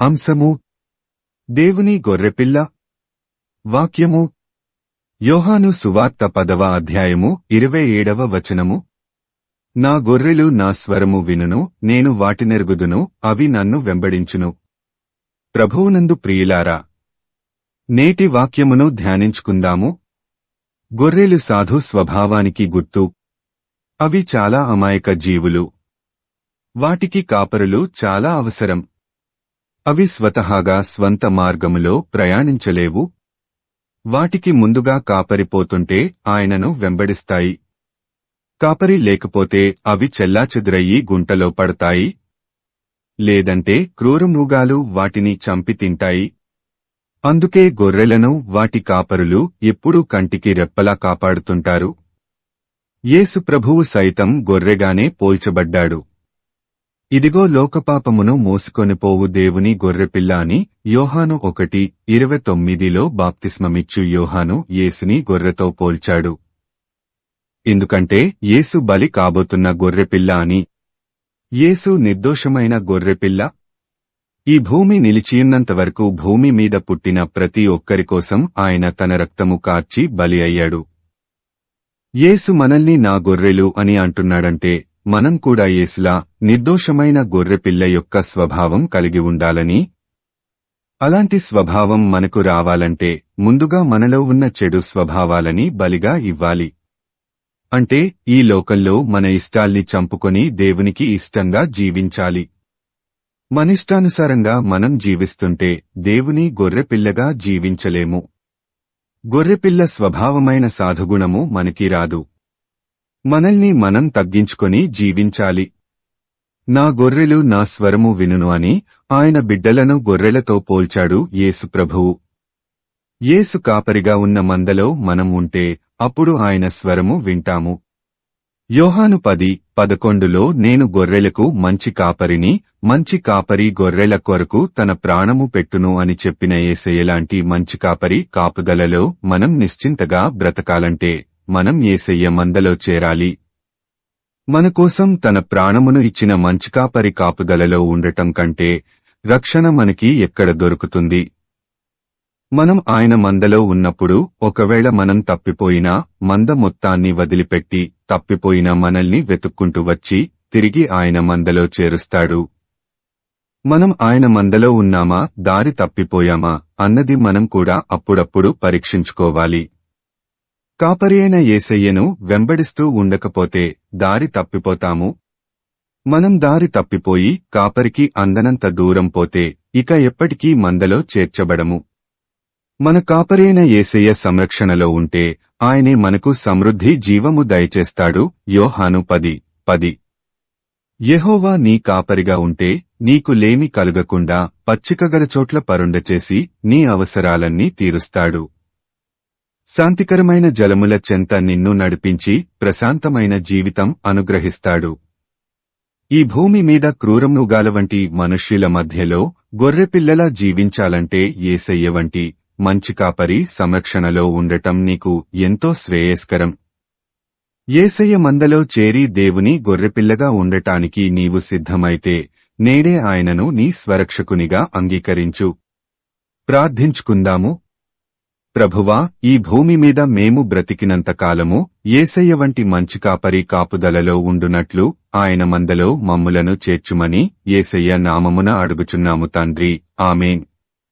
అంశము దేవుని గొర్రెపిల్ల. వాక్యము యోహాను సువార్త పదవ అధ్యాయము ఇరవై ఏడవ వచనము. నా గొర్రెలు నా స్వరము వినును నేను వాటినెరుగుదును అవి నన్ను వెంబడించును. ప్రభువునందు ప్రియులారా నేటి వాక్యమును ధ్యానించుకుందాము. గొర్రెలు సాధు స్వభావానికి గుర్తు. అవి చాలా అమాయక జీవులు. వాటికి కాపరులు చాలా అవసరం. అవి స్వతహాగా స్వంత మార్గములో ప్రయాణించలేవు. వాటికి ముందుగా కాపరిపోతుంటే ఆయనను వెంబడిస్తాయి. కాపరి లేకపోతే అవి చెల్లాచెదురయ్యి గుంటలో పడతాయి. లేదంటే క్రూరమృగాలు వాటిని చంపి తింటాయి. అందుకే గొర్రెలను వాటి కాపరులు ఎప్పుడూ కంటికి రెప్పలా కాపాడుతుంటారు. యేసు ప్రభువు సైతం గొర్రెగానే పోల్చబడ్డాడు. ఇదిగో లోకపాపమును మోసుకొనిపోవు దేవుని గొర్రెపిల్ల అని యోహాను ఒకటి ఇరవై తొమ్మిదిలో బాప్తిస్మమిచ్చు యోహాను యేసుని గొర్రెతో పోల్చాడు. ఎందుకంటే యేసు బలి కాబోతున్న గొర్రెపిల్ల అని. యేసు నిర్దోషమైన గొర్రెపిల్ల. ఈ భూమి నిలిచియున్నంతవరకు భూమి మీద పుట్టిన ప్రతి ఒక్కరి కోసం ఆయన తన రక్తము కార్చి బలి అయ్యాడు. యేసు మనల్ని నా గొర్రెలు అని అంటున్నాడంటే మనం కూడా యేసులా నిర్దోషమైన గొర్రెపిల్ల యొక్క స్వభావం కలిగి ఉండాలని? అలాంటి స్వభావం మనకు రావాలంటే ముందుగా మనలో ఉన్న చెడు స్వభావాలని బలిగా ఇవ్వాలి. అంటే ఈ లోకంలో మన ఇష్టాల్ని చంపుకొని దేవునికి ఇష్టంగా జీవించాలి. మనిష్టానుసారంగా మనం జీవిస్తుంటే దేవుని గొర్రెపిల్లగా జీవించలేము. గొర్రెపిల్ల స్వభావమైన సాధుగుణము మనకి రాదు. మనల్ని మనం తగ్గించుకొని జీవించాలి. నా గొర్రెలు నా స్వరము వినును అని ఆయన బిడ్డలను గొర్రెలతో పోల్చాడు యేసుప్రభువు యేసు కాపరిగా ఉన్న మందలో మనం ఉంటే అప్పుడు ఆయన స్వరము వింటాము. యోహాను పది పదకొండులో నేను గొర్రెలకు మంచి కాపరిని మంచి కాపరి గొర్రెల కొరకు తన ప్రాణము పెట్టును అని చెప్పిన ఏసయ్యలాంటి మంచి కాపరి కాపుదలలో మనం నిశ్చింతగా బ్రతకాలంటే మనం ఏసయ్య మందలో చేరాలి. మనకోసం తన ప్రాణమును ఇచ్చిన మంచికాపరి కాపుదలలో ఉండటం కంటే రక్షణ మనకి ఎక్కడ దొరుకుతుంది? మనం ఆయన మందలో ఉన్నప్పుడు ఒకవేళ మనం తప్పిపోయినా మంద మొత్తాన్ని వదిలిపెట్టి తప్పిపోయిన మనల్ని వెతుక్కుంటూ వచ్చి తిరిగి ఆయన మందలో చేరుస్తాడు. మనం ఆయన మందలో ఉన్నామా? దారి తప్పిపోయామా? అన్నది మనం కూడా అప్పుడప్పుడు పరీక్షించుకోవాలి. కాపరియైన ఏసయ్యను వెంబడిస్తూ ఉండకపోతే దారి తప్పిపోతాము? మనం దారి తప్పిపోయి కాపరికి అందనంత దూరం పోతే ఇక ఎప్పటికీ మందలో చేర్చబడము. మన కాపరైన ఏసయ్య సంరక్షణలో ఉంటే ఆయనే మనకు సమృద్ధి జీవము దయచేస్తాడు. యోహాను పది పది. యెహోవా నీ కాపరిగా ఉంటే నీకు లేమి కలుగకుండా పచ్చికగల చోట్ల పరుండచేసి నీ అవసరాలన్నీ తీరుస్తాడు. శాంతికరమైన జలముల చెంత నిన్ను నడిపించి ప్రశాంతమైన జీవితం అనుగ్రహిస్తాడు. ఈ భూమి మీద క్రూరమృగాల వంటి మనుష్యుల మధ్యలో గొర్రెపిల్లలా జీవించాలంటే ఏసయ్య వంటి మంచి కాపరి సంరక్షణలో ఉండటం నీకు ఎంతో శ్రేయస్కరం. ఏసయ్య మందలో చేరి దేవుని గొర్రెపిల్లగా ఉండటానికి నీవు సిద్ధమైతే నేడే ఆయనను నీ స్వరక్షకునిగా అంగీకరించు. ప్రార్థించుకుందాము. ప్రభువా ఈ భూమి మీద మేము బ్రతికినంత కాలము ఏసయ్య వంటి మంచి కాపరి కాపుదలలో ఉండునట్లు ఆయన మందలో మమ్ములను చేర్చుమని ఏసయ్య నామమున అడుగుచున్నాము తండ్రి. ఆమెన్.